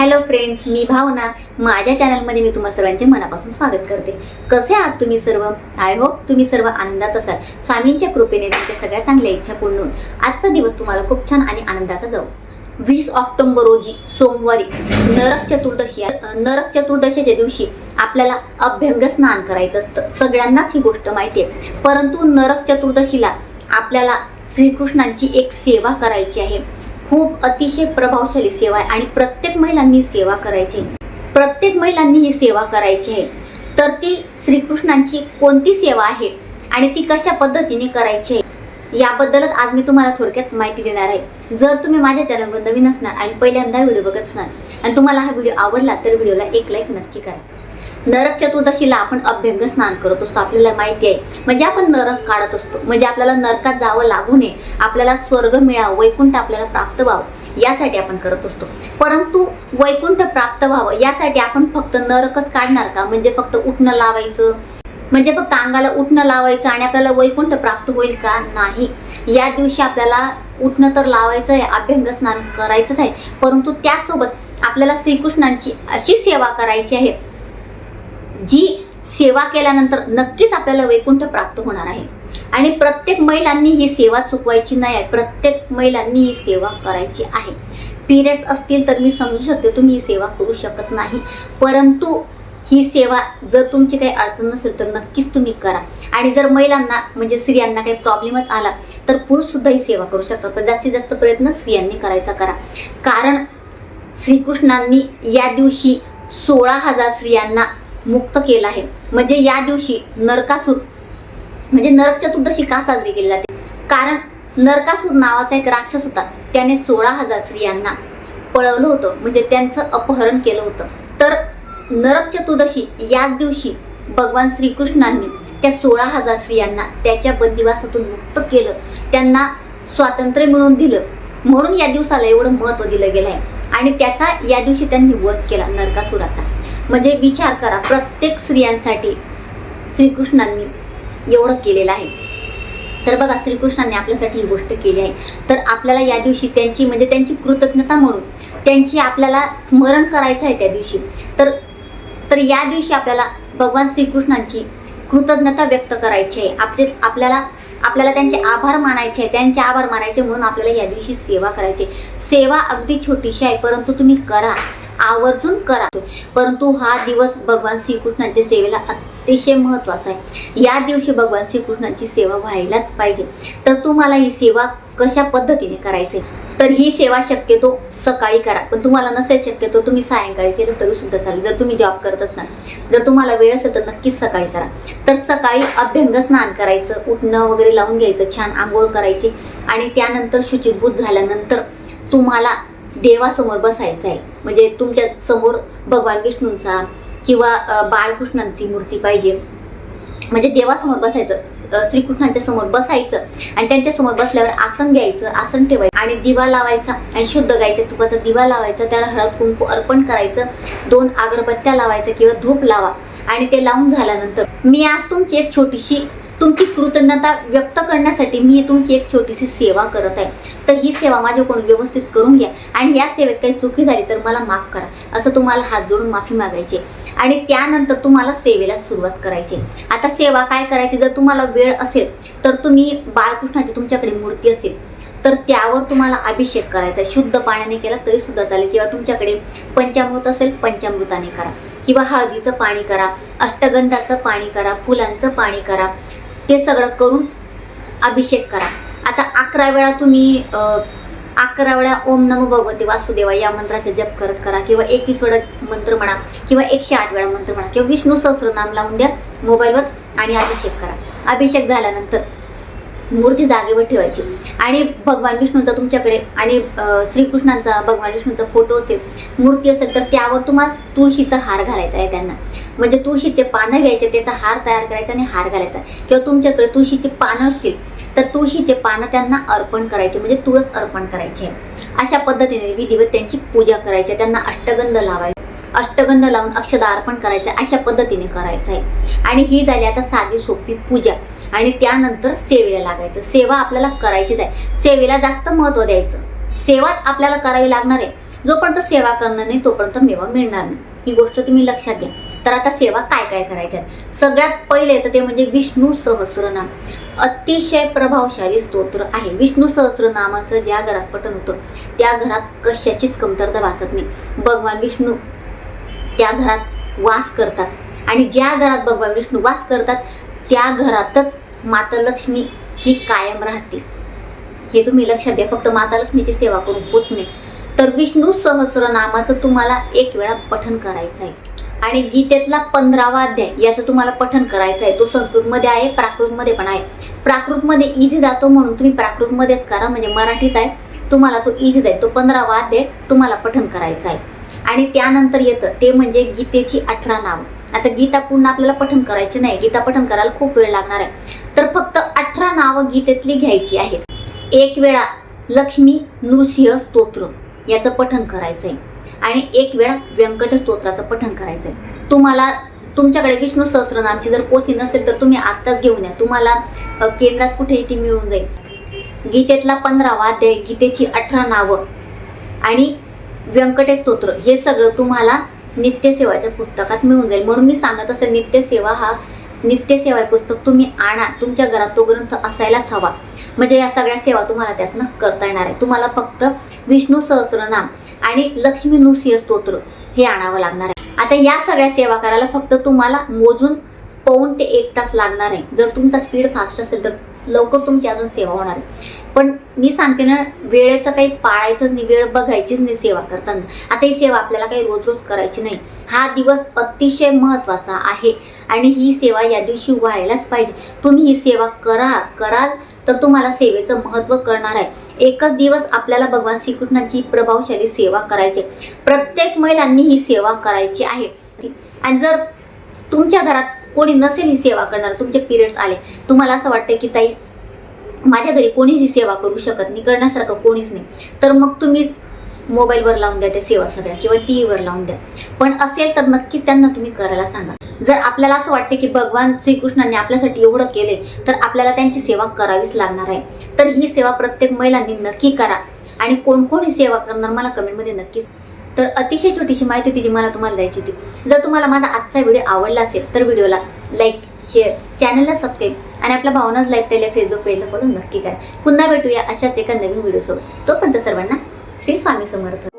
Hello friends मी भावना. माझ्या चॅनलमध्ये मी तुम्हा सर्वांचे मनापासून स्वागत करते. कसे आहात तुम्ही सर्व? आय होप तुम्ही सर्व आनंदात असाल. स्वामींच्या कृपेने तुमच्या सगळ्या चांगल्या इच्छा पूर्ण होऊन आजचा दिवस तुम्हाला खूप छान आणि आनंदाचा जाऊ. वीस ऑक्टोंबर रोजी सोमवारी नरक चतुर्दशी नरक चतुर्दशीच्या दिवशी आपल्याला अभ्यंग स्नान करायचं असतं. सगळ्यांनाच ही गोष्ट माहिती आहे. परंतु नरक चतुर्दशीला आपल्याला श्रीकृष्णांची एक सेवा करायची आहे. खूप अतिशय प्रभावशाली सेवा आहे आणि प्रत्येक महिलांनी सेवा करायची प्रत्येक महिलांनी ही सेवा करायची आहे. तर ती श्रीकृष्णांची कोणती सेवा आहे आणि ती कशा पद्धतीने करायची आहे याबद्दलच आज मी तुम्हाला थोडक्यात माहिती देणार आहे. जर तुम्ही माझ्या चॅनलवर नवीन असणार आणि पहिल्यांदा व्हिडिओ बघत असणार आणि तुम्हाला हा व्हिडिओ आवडला तर व्हिडिओला एक लाईक नक्की करा. नरक चतुर्दशीला आपण अभ्यंग स्नान करत असतो आपल्याला माहिती आहे. म्हणजे आपण नरक काढत असतो. म्हणजे आपल्याला नरकात जावं लागू नये. आपल्याला स्वर्ग मिळावं वैकुंठ आपल्याला प्राप्त व्हावं यासाठी आपण करत असतो. परंतु वैकुंठ प्राप्त व्हावं यासाठी आपण फक्त नरकच काढणार का? म्हणजे फक्त उठणं लावायचं? म्हणजे फक्त अंगाला उठणं लावायचं आणि आपल्याला वैकुंठ प्राप्त होईल का? नाही. या दिवशी आपल्याला उठणं तर लावायचं आहे अभ्यंग स्नान करायचंच आहे. परंतु त्यासोबत आपल्याला श्रीकृष्णांची अशी सेवा करायची आहे. जी सेवा केल्यानंतर नक्कीच आपल्याला वैकुंठ प्राप्त होणार आहे. आणि प्रत्येक महिलांनी ही सेवा चुकवायची नाही आहे. प्रत्येक महिलांनी ही सेवा करायची आहे. पिरियड्स असतील तर मी समजू शकते तुम्ही ही सेवा करू शकत नाही. परंतु ही सेवा जर तुमची काही अडचण नसेल तर नक्कीच तुम्ही करा. आणि जर महिलांना म्हणजे स्त्रियांना काही प्रॉब्लेमच आला तर पुरुषसुद्धा ही सेवा करू शकतात. पण जास्तीत जास्त प्रयत्न स्त्रियांनी करायचा करा. कारण श्रीकृष्णांनी या दिवशी सोळा हजार स्त्रियांना मुक्त केलं आहे. म्हणजे या दिवशी नरकासूर म्हणजे नरक चतुर्दशी का साजरी केली जाते. कारण नरकासूर नावाचा एक राक्षस होता. त्याने सोळा हजार स्त्रियांना पळवलं होतं. म्हणजे त्यांचं अपहरण केलं होतं. तर नरक चतुर्दशी याच दिवशी भगवान श्रीकृष्णांनी त्या सोळा हजार स्त्रियांना त्याच्या बंदिवासातून मुक्त केलं. त्यांना स्वातंत्र्य मिळवून दिलं. म्हणून या दिवसाला एवढं महत्त्व दिलं गेलं आहे आणि त्याचा या दिवशी त्यांनी वध केला नरकासुराचा. म्हणजे विचार करा प्रत्येक स्त्रियांसाठी श्रीकृष्णांनी एवढं केलेलं आहे. तर बघा श्रीकृष्णांनी आपल्यासाठी ही गोष्ट केली आहे. तर आपल्याला या दिवशी त्यांची म्हणजे त्यांची कृतज्ञता म्हणून त्यांची आपल्याला स्मरण करायचं आहे त्या दिवशी. तर तर या दिवशी आपल्याला भगवान श्रीकृष्णांची कृतज्ञता व्यक्त करायची आहे. आपले आपल्याला आपल्याला त्यांचे आभार मानायचे आहे. त्यांचे आभार मानायचे म्हणून आपल्याला या दिवशी सेवा करायची आहे. सेवा अगदी छोटीशी आहे परंतु तुम्ही करा. आवर्जून करा परंतु हा दिवस भगवान श्रीकृष्णांच्या सेवेला अतिशय महत्त्वाचा आहे. या दिवशी भगवान श्रीकृष्णांची सेवा व्हायलाच पाहिजे. तर तुम्हाला ही सेवा कशा पद्धतीने करायची तर ही सेवा शक्यतो सकाळी करा. पण तुम्हाला नसेल शक्यतो तुम्ही सायंकाळी केलं तरी सुद्धा चालेल. जर तुम्ही जॉब करत असणार जर तुम्हाला वेळ असेल तर नक्कीच सकाळी करा. तर सकाळी अभ्यंग स्नान करायचं उठणं वगैरे लावून घ्यायचं छान आंघोळ करायची आणि त्यानंतर शुचिभूत झाल्यानंतर तुम्हाला देवासमोर बसायचं आहे म्हणजे तुमच्यासमोर भगवान विष्णूंचा किंवा बाळकृष्णांची मूर्ती पाहिजे. म्हणजे देवासमोर बसायचं श्रीकृष्णांच्या समोर बसायचं आणि त्यांच्यासमोर बसल्यावर आसन घ्यायचं आसन ठेवायचं आणि दिवा लावायचा आणि शुद्ध गायचा तुपाचा दिवा लावायचा त्याला हळद कुंकू अर्पण करायचं दोन अगरबत्त्या लावायचं किंवा धूप लावा आणि ते लावून झाल्यानंतर मी आज तुमची एक छोटीशी तुमची कृतज्ञता व्यक्त करण्यासाठी मी तुमची एक छोटीशी सेवा करत आहे. तर ही सेवा माझ्याकडून व्यवस्थित करून घ्या. आणि या सेवेत काही चुकी झाली तर मला माफ करा. असं तुम्हाला हात जोडून माफी मागायची आणि त्यानंतर तुम्हाला सेवेला सुरुवात करायची आता सेवा काय करायची? जर तुम्हाला वेळ असेल तर तुम्ही बाळकृष्णाची तुमच्याकडे मूर्ती असेल तर त्यावर तुम्हाला अभिषेक करायचा आहे. शुद्ध पाण्याने केला तरी सुद्धा चालेल. किंवा तुमच्याकडे पंचामृत असेल पंचामृताने करा. किंवा हळदीचं पाणी करा अष्टगंधाचं पाणी करा फुलांचं पाणी करा. ते सगळं करून अभिषेक करा. आता अकरा वेळा तुम्ही अकरा वेळा ओम नमो भगवते वासुदेवा या मंत्राचा जप करत करा किंवा एकवीस वेळा मंत्र म्हणा किंवा एकशे आठ वेळा मंत्र म्हणा किंवा विष्णू सहस्रनाम लावून द्या मोबाईलवर आणि अभिषेक करा. अभिषेक झाल्यानंतर मूर्ती जागेवर ठेवायची. आणि भगवान विष्णूचा तुमच्याकडे आणि श्रीकृष्णांचा भगवान विष्णूचा फोटो असेल मूर्ती असेल तर त्यावर तुम्हाला तुळशीचा हार घालायचा आहे त्यांना. म्हणजे तुळशीचे पानं घ्यायचे त्याचा हार तयार करायचा आणि हार घालायचा. किंवा तुमच्याकडे तुळशीचे पानं असतील तर तुळशीचे पानं त्यांना अर्पण करायचे म्हणजे तुळस अर्पण करायचे. आहे अशा पद्धतीने विधिवत त्यांची पूजा करायची त्यांना अष्टगंध लावायचे. अष्टगंध लावून अक्षदा अर्पण करायचं अशा पद्धतीने करायचं आहे आणि ही झाली आता साधी सोपी पूजा. आणि त्यानंतर सेवेला लागायचं. सेवा आपल्याला करायचीच आहे. सेवेला जास्त महत्त्व द्यायचं. सेवा आपल्याला करावी लागणार आहे. जोपर्यंत सेवा करणार नाही तोपर्यंत मेवा मिळणार नाही. ही गोष्ट तुम्ही लक्षात घ्या. तर आता सेवा काय काय करायच्या सगळ्यात पहिले तर ते म्हणजे विष्णू सहस्रनाम. अतिशय प्रभावशाली स्तोत्र आहे. विष्णू सहस्रनामाचं ज्या घरात पठण होतं त्या घरात कशाचीच कमतरता भासत नाही. भगवान विष्णू त्या घरात वास करतात. आणि ज्या घरात भगवान विष्णू वास करतात त्या घरातच माता लक्ष्मी ही कायम राहते. हे तुम्ही लक्षात द्या फक्त माता लक्ष्मीची सेवा करून होत नाही. तर विष्णू सहस्रनामाचं तुम्हाला एक वेळा पठन करायचं आहे. आणि गीतेतला पंधरावा अध्याय याचं तुम्हाला पठन करायचं आहे. तो संस्कृतमध्ये आहे प्राकृतमध्ये पण आहे. प्राकृतमध्ये इझी जातो म्हणून तुम्ही प्राकृतमध्येच करा म्हणजे मराठीत आहे. तुम्हाला तो इझी जाईल. तो पंधरावा अध्याय तुम्हाला पठन करायचा आहे. आणि त्यानंतर येतं ते म्हणजे गीतेची अठरा नावं. आता गीता पूर्ण आपल्याला पठण करायची नाही. गीता पठण करायला खूप वेळ लागणार आहे. तर फक्त अठरा नावं गीतेतली घ्यायची आहेत. एक वेळा लक्ष्मी नृसिंह स्तोत्र याचं पठण करायचं आहे आणि एक वेळा व्यंकट स्तोत्राचं पठण करायचं आहे तुम्हाला तुमच्याकडे विष्णू सहस्रनामची जर पोथी नसेल तर तुम्ही आत्ताच घेऊन या. तुम्हाला केंद्रात कुठेही ती मिळून जाईल. गीतेतला पंधरावा अध्याय गीतेची अठरा नावं. आणि व्यंकटेश स्तोत्र हे सगळं तुम्हाला नित्यसेवाच्या पुस्तकात मिळून जाईल. म्हणून मी सांगत असेल नित्यसेवा हा नित्यसेवा पुस्तक तुम्ही आणा. तुमच्या घरात तो ग्रंथ असायलाच हवा. म्हणजे या सगळ्या सेवा तुम्हाला त्यातनं करता येणार आहे. तुम्हाला फक्त विष्णू सहस्रनाम आणि लक्ष्मी नृसिंह स्तोत्र हे आणावं लागणार आहे. आता या सगळ्या सेवा करायला फक्त तुम्हाला मोजून पाऊण ते एक तास लागणार आहे. जर तुमचा स्पीड फास्ट असेल तर लवकर तुमची अजून सेवा होणार आहे. पण मी सांगते ना वेळेचं काही पाळायचंच नाही वेळ बघायचीच नाही सेवा करताना. आता ही सेवा आपल्याला काही रोज रोज करायची नाही. हा दिवस अतिशय महत्त्वाचा आहे आणि ही सेवा या दिवशी व्हायलाच पाहिजे. तुम्ही ही सेवा करा कराल तर तुम्हाला सेवेचं महत्त्व कळणार आहे. एकच दिवस आपल्याला भगवान श्रीकृष्णाची प्रभावशाली सेवा करायची आहे. प्रत्येक महिलांनी ही सेवा करायची आहे. आणि जर तुमच्या घरात कोणी नसेल ही सेवा करणार तुमचे पिरियड्स आले तुम्हाला असं वाटतं की ताई माझ्या घरी कोणीच ही सेवा करू शकत नाही करण्यासारखं कोणीच नाही. तर मग तुम्ही मोबाईलवर लावून द्या त्या सेवा सगळ्या किंवा टी व्हीवर लावून द्या. पण असेल तर नक्कीच त्यांना तुम्ही करायला सांगा. जर आपल्याला असं वाटते की भगवान श्रीकृष्णाने आपल्यासाठी एवढं केले तर आपल्याला त्यांची सेवा करावीच लागणार आहे. तर ही सेवा प्रत्येक महिलांनी नक्की करा. आणि कोण कोण ही सेवा करणार मला कमेंटमध्ये नक्कीच. तर अतिशय छोटीशी माहिती होती जी मला तुम्हाला द्यायची होती. जर तुम्हाला माझा आजचा व्हिडिओ आवडला असेल तर व्हिडिओला लाईक शेअर चॅनलला सबस्क्राईब आणि आपल्या भावनाच लाईफस्टाईल या फेसबुक पेजला फॉलो नक्की करा. पुन्हा भेटूया अशाच एका नवीन व्हिडिओसोबत तोपर्यंत सर्वांना श्री स्वामी समर्थ.